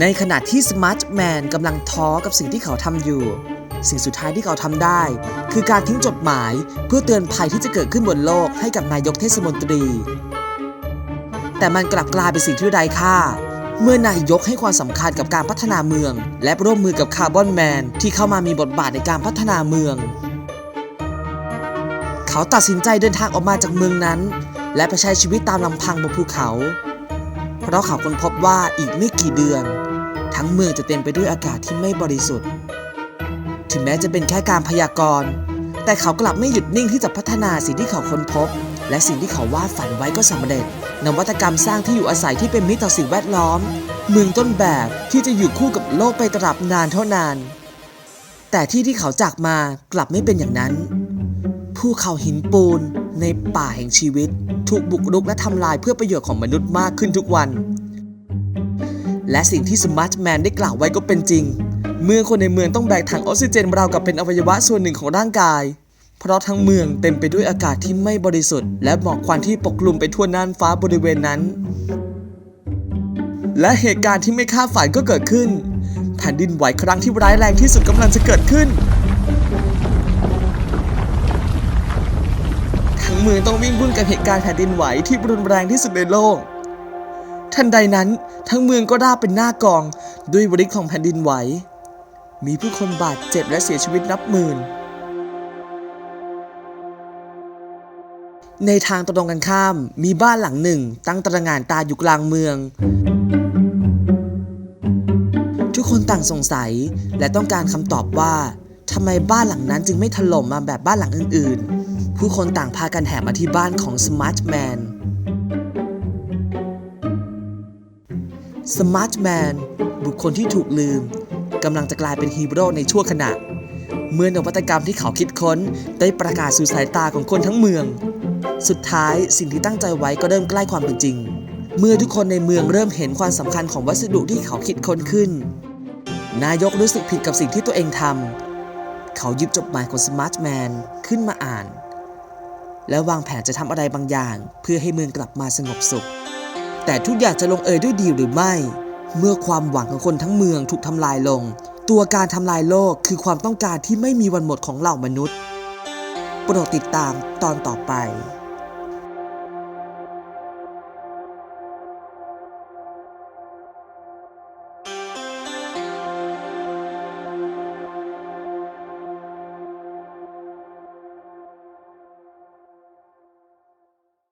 ในขณะที่สมาร์ทแมนกำลังท้อกับสิ่งที่เขาทำอยู่ สิ่งสุดท้ายที่เขาทำได้ คือการทิ้งจดหมายเพื่อเตือนภัยที่จะเกิดขึ้นบนโลกให้กับนายกเทศมนตรี แต่มันกลับกลายเป็นสิ่งที่ไร้ค่า เมื่อนายกให้ความสำคัญกับการพัฒนาเมือง และร่วมมือกับคาร์บอนแมนที่เข้ามามีบทบาทในการพัฒนาเมือง เขาตัดสินใจเดินทางออกมาจากเมืองนั้น และไปใช้ชีวิตตามลำพังบนภูเขา เพราะเขาค้นพบว่าอีกไม่กี่เดือน ทั้งเมืองจะเต็มไปด้วยอากาศที่ไม่บริสุทธิ์ ถึงแม้จะเป็นแค่การพยากรณ์ แต่เขากลับไม่หยุดนิ่งที่จะพัฒนาสิ่งที่เขาค้นพบ และสิ่งที่เขาวาดฝันไว้ก็สำเร็จ นวัตกรรมสร้างที่อยู่อาศัยที่เป็นมิตรต่อสิ่งแวดล้อม เมืองต้นแบบที่จะอยู่คู่กับโลกไปตราบนานเท่านาน แต่ที่ที่เขาจากมากลับไม่เป็นอย่างนั้น ภูเขาหินปูน ในป่าแห่งชีวิต ถูกบุกรุกและทำลายเพื่อประโยชน์ของมนุษย์มากขึ้นทุกวัน และสิ่งที่สมาร์ทแมนได้กล่าวไว้ก็เป็นจริง เมื่อคนในเมืองต้องแบกถังออกซิเจนราวกับเป็นอวัยวะส่วนหนึ่งของร่างกาย เพราะทั้งเมืองเต็มไปด้วยอากาศที่ไม่บริสุทธิ์และหมอกควันที่ปกคลุมไปทั่วน่านฟ้าบริเวณนั้น และเหตุการณ์ที่ไม่คาดฝันก็เกิดขึ้น แผ่นดินไหวครั้งที่ร้ายแรงที่สุดกำลังจะเกิดขึ้น เมืองต้องวิ่งวุ่นกับเหตุการณ์แผ่นดินไหวที่รุนแรงที่สุดในโลก ทันใดนั้นทั้งเมืองก็ราบเป็นหน้ากองด้วยบริษของแผ่นดินไหว มีผู้คนบาดเจ็บและเสียชีวิตนับหมื่น ในทางตรงกันข้าม มีบ้านหลังหนึ่ง ตั้งตระงานตาอยู่กลางเมืองทุกคนต่างสงสัยและต้องการคำตอบว่าทำไมบ้านหลังนั้นจึงไม่ถล่มมาแบบบ้านหลังอื่นๆ ผู้คนต่างพากันแห่มาที่บ้านของสมาร์ทแมน สมาร์ทแมนบุคคลที่ถูกลืมกำลังจะกลายเป็นฮีโร่ในชั่วขณะ เมื่อนวัตกรรมที่เขาคิดค้นได้ประกาศสู่สายตาของคนทั้งเมือง สุดท้ายสิ่งที่ตั้งใจไว้ก็เริ่มใกล้ความเป็นจริง เมื่อทุกคนในเมืองเริ่มเห็นความสำคัญของวัสดุที่เขาคิดค้นขึ้น นายกรู้สึกผิดกับสิ่งที่ตัวเองทำเขาหยิบจดหมายของสมาร์ทแมนขึ้นมาอ่าน และวางแผนจะทำอะไรบางอย่าง เพื่อให้เมืองกลับมาสงบสุข แต่ทุกอย่างจะลงเอยด้วยดีหรือไม่ เมื่อความหวังของคนทั้งเมืองถูกทำลายลง ตัวการทำลายโลกคือความต้องการที่ไม่มีวันหมดของเหล่ามนุษย์โปรดติดตามตอนต่อไป